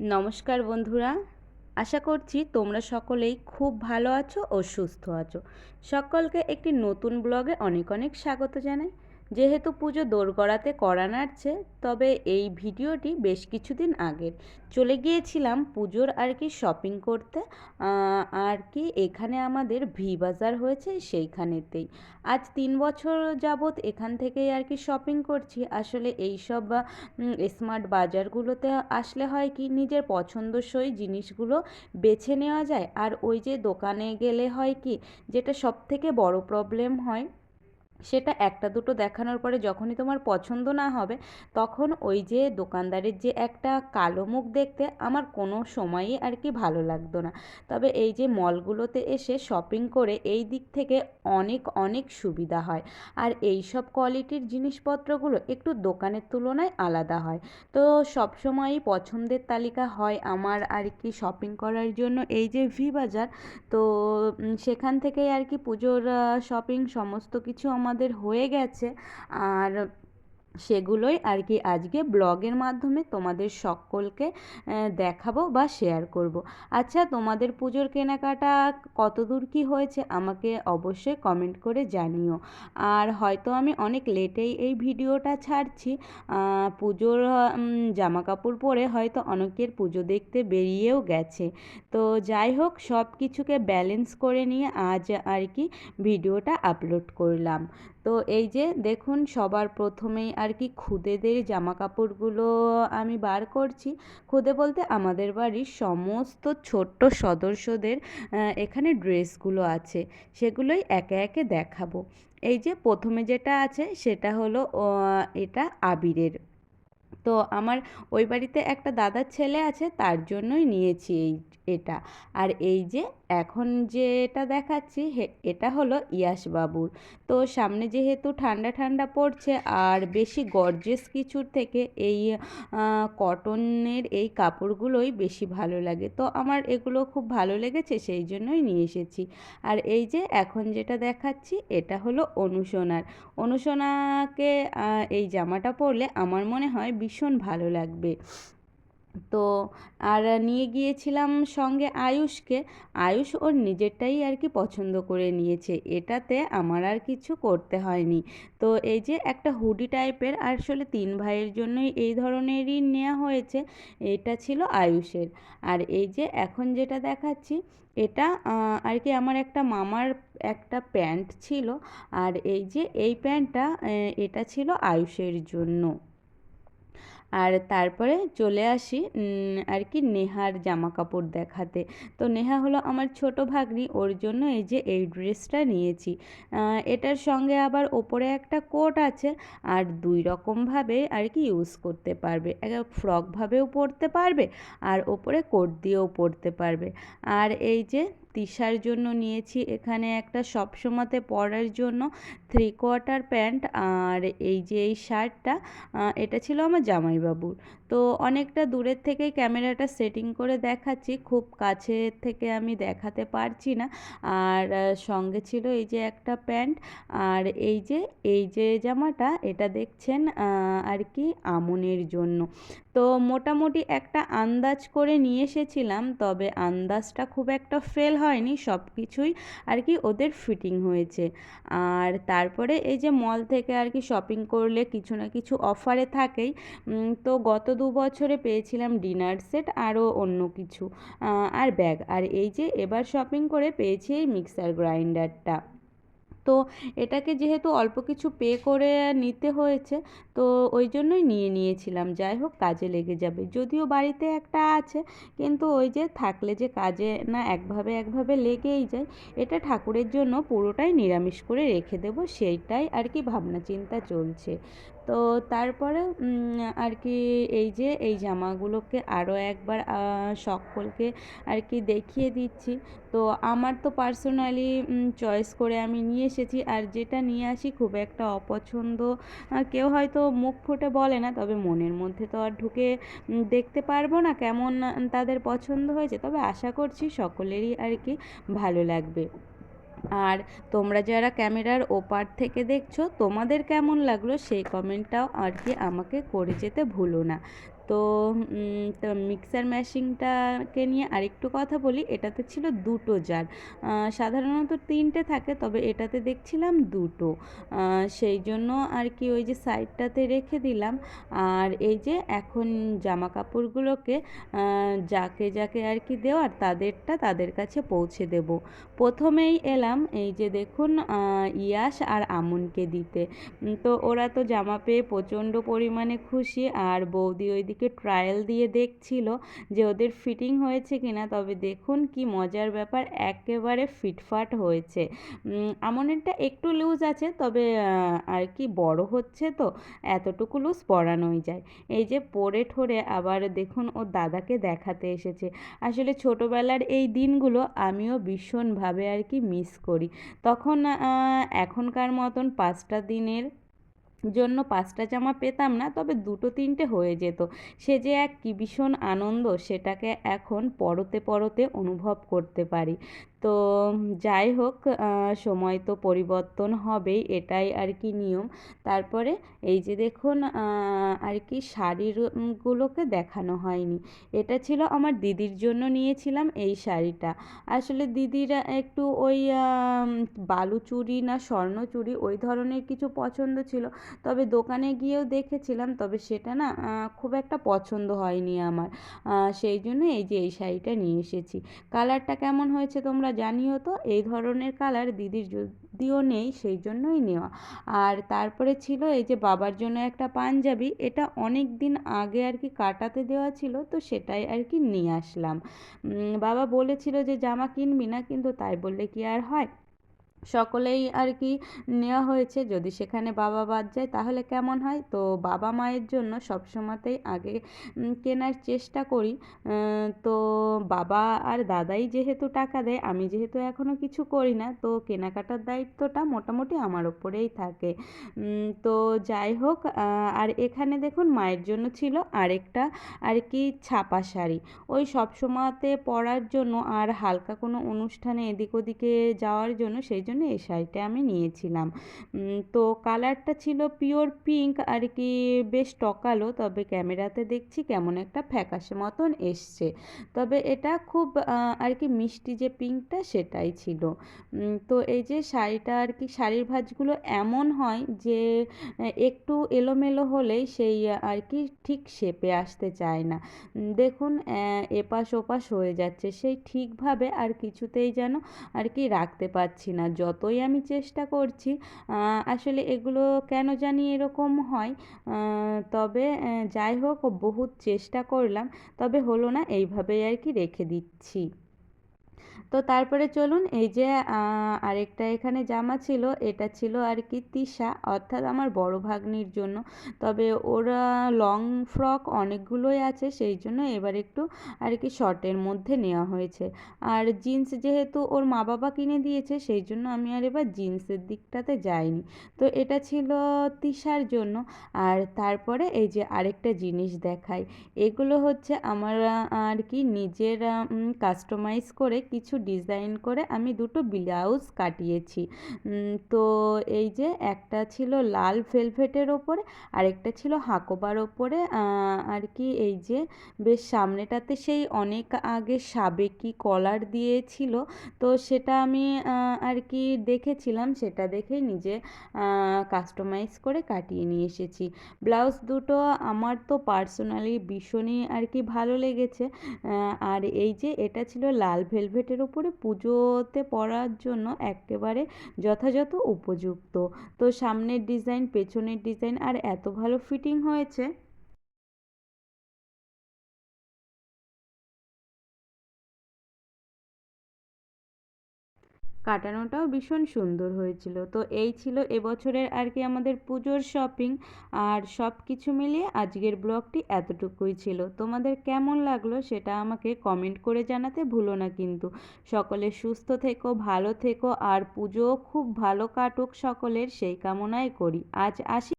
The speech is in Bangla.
নমস্কার বন্ধুরা, আশা করছি তোমরা সকলেই খুব ভালো আছো ও সুস্থ আছো। সকলকে একটি নতুন ব্লগে অনেক অনেক স্বাগত জানাই। যেহেতু পুজো দোরগড়াতে করা নাড়ছে তবে এই ভিডিওটি বেশ কিছুদিন আগের। চলে গিয়েছিলাম পুজোর আর কি শপিং করতে আর কি এখানে আমাদের ভি বাজার হয়েছে সেইখানেতেই। আজ তিন বছর যাবৎ এখান থেকেই আর কি শপিং করছি। আসলে এই সব স্মার্ট বাজারগুলোতে আসলে হয় কি নিজের পছন্দসই জিনিসগুলো বেছে নেওয়া যায়। আর ওই যে দোকানে গেলে হয় কি, যেটা সব থেকে বড় প্রবলেম হয় সেটা একটা দুটো দেখানোর পরে যখনই তোমার পছন্দ না হবে, তখন ওই যে দোকানদারের যে একটা কালো মুখ দেখতে আমার কোনো সময়ই আর কি ভালো লাগতো না। তবে এই যে মলগুলোতে এসে শপিং করে এই দিক থেকে অনেক অনেক সুবিধা হয়। আর এই সব কোয়ালিটির জিনিসপত্রগুলো একটু দোকানের তুলনায় আলাদা হয়। তো সবসময়ই পছন্দের তালিকা হয় আমার আর কি শপিং করার জন্য এই যে ভি বাজার। তো সেখান থেকেই আর কি পুজোর শপিং সমস্ত কিছু আমার আমাদের হয়ে গেছে। আর সেগুলোই আর কি আজকে ব্লগের মাধ্যমে তোমাদের সকলকে দেখাবো বা শেয়ার করব। আচ্ছা তোমাদের পুজোর কেনাকাটা কত দূর কী হয়েছে আমাকে অবশ্যই কমেন্ট করে জানিও। আর হয়তো আমি অনেক লেটেই এই ভিডিওটা ছাড়ছি পুজোর জামা কাপড় পরে হয়তো অনেকের পুজো দেখতে বেরিয়েও গেছে। তো যাই হোক সব কিছুকে ব্যালেন্স করে নিয়ে আজ আর কি ভিডিওটা আপলোড করলাম। তো এই যে দেখুন সবার প্রথমেই আর কি খুদেদের জামা কাপড়গুলো আমি বার করছি। খুদে বলতে আমাদের বাড়ির সমস্ত ছোট্ট সদস্যদের এখানে ড্রেসগুলো আছে, সেগুলোই একে একে দেখাবো। এই যে প্রথমে যেটা আছে সেটা হলো এটা আবিরের। তো আমার ওই বাড়িতে একটা দাদার ছেলে আছে, তার জন্যই নিয়েছি এই, এটা। আর এই যে এখন যেটা দেখাচ্ছি এটা হলো ইয়াসবাবুর। তো সামনে যেহেতু ঠান্ডা ঠান্ডা পড়ছে আর বেশি গর্জেস কিছুর থেকে এই কটনের এই কাপড়গুলোই বেশি ভালো লাগে। তো আমার এগুলো খুব ভালো লেগেছে সেই জন্যই নিয়ে এসেছি। আর এই যে এখন যেটা দেখাচ্ছি এটা হলো অনুসোনার। অনুসোনাকে এই জামাটা পরলে আমার মনে হয় ভীষণ ভালো লাগবে। তো আর নিয়ে গিয়েছিলাম সঙ্গে আয়ুষকে। আয়ুষ ওর নিজেরটাই আর কি পছন্দ করে নিয়েছে। এটাতে আমার আর কিছু করতে হয়নি। তো এই যে একটা হুডি টাইপের আসলে তিন ভাইয়ের জন্যই এই ধরনেরই নেওয়া হয়েছে, এটা ছিল আয়ুষের। আর এই যে এখন যেটা দেখাচ্ছি, এটা আর কি আমার একটা মামার একটা প্যান্ট ছিল। আর এই যে এই প্যান্টটা এটা ছিল আয়ুষের জন্য। আর তারপরে চলে আসি আর কি নেহার জামা কাপড় দেখাতে। তো নেহা হলো আমার ছোট ভাগ্নি, ওর জন্য এই যে এই ড্রেসটা নিয়েছি। এটার সঙ্গে আবার ওপরে একটা কোট আছে, আর দুই রকমভাবে আর কি ইউজ করতে পারবে। ফ্রকভাবেও পরতে পারবে, আর ওপরে কোট দিয়েও পরতে পারবে। আর এই যে তিশার জন্য নিয়েছি। এখানে একটা সবসময়তে পরার জন্য থ্রি কোয়ার্টার প্যান্ট আর এই যে এই শার্টটা এটা ছিল আমার জামাইবাবুর। তো অনেকটা দূরের থেকেই ক্যামেরাটা সেটিং করে দেখাচ্ছি। খুব কাছে থেকে আমি দেখাতে পারছি না। আর সঙ্গে ছিল এই যে একটা প্যান্ট আর এই যে এই যে জামাটা, এটা দেখছেন আর কি আমনের জন্য। তো মোটামুটি একটা আন্দাজ করে নিয়ে এসেছিলাম, তবে আন্দাজটা খুব একটা ফেল হয়নি, সব কিছুই আর কি ওদের ফিটিং হয়েছে। আর তারপরে এই যে মল থেকে আর কি শপিং করলে কিছু না কিছু অফারে থাকেই তো গত দু বছরে পেয়েছিলাম ডিনার সেট আরও অন্য কিছু আর ব্যাগ আর এই যে এবার শপিং করে পেয়েছি এই মিক্সার গ্রাইন্ডারটা তো এটাকে যেহেতু অল্প কিছু পে করে নিতে হয়েছে, তো ওই জন্যই নিয়ে নিয়েছিলাম। যাই হোক, কাজে লেগে যাবে। যদিও বাড়িতে একটা আছে, কিন্তু ওই যে থাকলে যে কাজে না একভাবে একভাবে লেগেই যায়, এটা ঠাকুরের জন্য পুরোটাই নিরামিষ করে রেখে দেবো, সেইটাই আর কি ভাবনা চিন্তা চলছে। তো তারপরে আর কি এই যে, এই জামাগুলোকে আরও একবার সকলকে আর কি দেখিয়ে দিচ্ছি। তো আমার তো পার্সোনালি চয়েস করে আমি নিয়ে এসেছি। আর যেটা নিয়ে আসি খুব একটা অপছন্দ কেউ হয়তো মুখ ফুটে বলে না, তবে মনের মধ্যে তো আর ঢুকে দেখতে পারব না কেমন তাদের পছন্দ হয়েছে। তবে আশা করছি সকলেরই আর কি ভালো লাগবে। আর তোমরা যারা ক্যামেরার ওপার থেকে দেখছ, তোমাদের কেমন লাগল সেই কমেন্টটাও আর কি আমাকে করে যেতে ভুলো না। তো মিক্সার মেশিনটাকে নিয়ে আরেকটু কথা বলি। এটাতে ছিল দুটো জার সাধারণত তিনটে থাকে, তবে এটাতে দেখছিলাম দুটো। সেই জন্য আর কি ওই যে সাইডটাতে রেখে দিলাম। আর এই যে এখন জামা কাপড়গুলোকে যাকে যাকে আর কি দেওয়ার তাদেরটা তাদের কাছে পৌঁছে দেব। প্রথমেই এলাম এই যে দেখুন ইয়াস আর আমনকে দিতে। তো ওরা তো জামা পেয়ে প্রচণ্ড পরিমাণে খুশি। আর বৌদি ওইদিকে ট্রায়াল দিয়ে দেখছিল যে ওদের ফিটিং হয়েছে কিনা। তবে দেখুন কি মজার ব্যাপার, একেবারে ফিটফাট হয়েছে। আমনেরটা একটু লুজ আছে, তবে আর কি বড় হচ্ছে তো, এতটুকু লুজ পরানোই যায়। এই যে পরে ঠোরে আবার দেখুন ও দাদাকে দেখাতে এসেছে। আসলে ছোটোবেলার এই দিনগুলো আমিও ভীষণভাবে আর কি মিস করি। তখন এখনকার মতন পাঁচটা দিনের জন্য পাঁচটা জামা পেতাম না, তবে দুটো তিনটে হয়ে যেত। সে যে এক কী ভীষণ আনন্দ, সেটাকে এখন পরতে পরতে অনুভব করতে পারি। তো যাই হোক সময় তো পরিবর্তন হবেই, এটাই আর কি নিয়ম। তারপরে এই যে দেখুন আর কি শাড়িগুলোকে দেখানো হয়নি। এটা ছিল আমার দিদির জন্য নিয়েছিলাম এই শাড়িটা। আসলে দিদিরা একটু ওই বালুচুরি না স্বর্ণচুরি ওই ধরনের কিছু পছন্দ ছিল। তবে দোকানে গিয়েও দেখেছিলাম, তবে সেটা না খুব একটা পছন্দ হয়নি আমার। সেই জন্য এই যে এই শাড়িটা নিয়ে এসেছি। কালারটা কেমন হয়েছে তোমরা জানিও তো, এই ধরনের কালার দিদির যদিও নেই সেই জন্যই নেওয়া। আর তারপরে ছিল এই যে বাবার জন্য একটা পাঞ্জাবি, এটা অনেক দিন আগে আর কি কাটাতে দেওয়া ছিল, তো সেটাই আর কি নিয়ে আসলাম। বাবা বলেছিল যে জামা কিনবি না, কিন্তু তাই বললে কি আর হয়? সকলেই আর কি নেওয়া হয়েছে। যদি সেখানে বাবা বাদ যায়, তাহলে কেমন হয়? তো বাবা মায়ের জন্য সবসময়তেই আগে কেনার চেষ্টা করি। তো বাবা আর দাদাই যেহেতু টাকা দেয়, আমি যেহেতু এখনও কিছু করি না, তো কেনাকাটার দায়িত্বটা মোটামুটি আমার ওপরেই থাকে। তো যাই হোক আর এখানে দেখুন মায়ের জন্য ছিল আরেকটা আর কি ছাপা শাড়ি। ওই সবসময়তে পরার জন্য আর হালকা কোনো অনুষ্ঠানে এদিক ওদিকে যাওয়ার জন্য সেই জন্য এই শাড়িটা আমি নিয়েছিলাম। তো কালারটা ছিল পিওর পিঙ্ক আর কি বেশ টকালো, তবে ক্যামেরাতে দেখছি কেমন একটা ফ্যাকাশে মতন এসছে। তবে এটা খুব আর কি মিষ্টি যে পিঙ্কটা সেটাই ছিল। তো এই যে শাড়িটা আর কি, শাড়ির ভাঁজগুলো এমন হয় যে একটু এলোমেলো হলেই সেই আর কি ঠিক শেপে আসতে চায় না। দেখুন এপাশ ওপাশ হয়ে যাচ্ছে। সেই ঠিকভাবে আর কিছুতেই যেন আর কি রাখতে পারছি না। যতই আমি চেষ্টা করছি আসলে এগুলো কেন জানি এরকম হয়। তবে যাই হোক, বহুত চেষ্টা করলাম। তবে হলো না, এইভাবেই আর কি রেখে দিচ্ছি। তো তারপরে চলুন এই যে আরেকটা এখানে জামা ছিল, এটা ছিল আর কি তিশা, অর্থাৎ আমার বড় ভাগ্নির জন্য। তবে ওরা লং ফ্রক অনেকগুলোই আছে, সেই জন্য এবার একটু আর কি শর্টের মধ্যে নেওয়া হয়েছে। আর জিন্স যেহেতু ওর মা বাবা কিনে দিয়েছে, সেই জন্য আমি আর এবার জিন্সের দিকটাতে যাইনি। তো এটা ছিল তিশার জন্য। আর তারপরে এই যে আরেকটা জিনিস দেখাই, এগুলো হচ্ছে আমার আর কি নিজের কাস্টমাইজ করে কিছু ডিজাইন করে আমি দুটো ব্লাউজ কাটিয়েছি। তো এই যে একটা ছিল লাল ভেলভেটের ওপরে, আরেকটা ছিল হাকোবার ওপরে। আর কি এই যে বেশ সামনেটাতে সেই অনেক আগে সাবেকি কলার দিয়েছিল, তো সেটা আমি আর কি দেখেছিলাম, সেটা দেখেই নিজে কাস্টমাইজ করে কাটিয়ে নিয়ে এসেছি। ব্লাউজ দুটো আমার তো পার্সোনালি ভীষণই আর কি ভালো লেগেছে। আর এই যে এটা ছিল লাল ভেলভেটের উপরে পুজোতে পরার জন্য একেবারে যথাযথ উপযুক্ত। তো সামনের ডিজাইন পেছনের ডিজাইন আর এত ভালো ফিটিং হয়েছে। কাটানোটাও ভীষণ সুন্দর হয়েছিল। তো এই ছিল এবছরের আর কি আমাদের পুজোর শপিং আর সব কিছু মিলিয়ে আজকের ব্লগটি এতটুকুই ছিল। তোমাদের কেমন লাগল সেটা আমাকে কমেন্ট করে জানাতে ভুলো না কিন্তু। সকলে সুস্থ থেকো, ভালো থেকো, আর পুজো খুব ভালো কাটুক সকলের, সেই কামনাই করি। আজ আসি।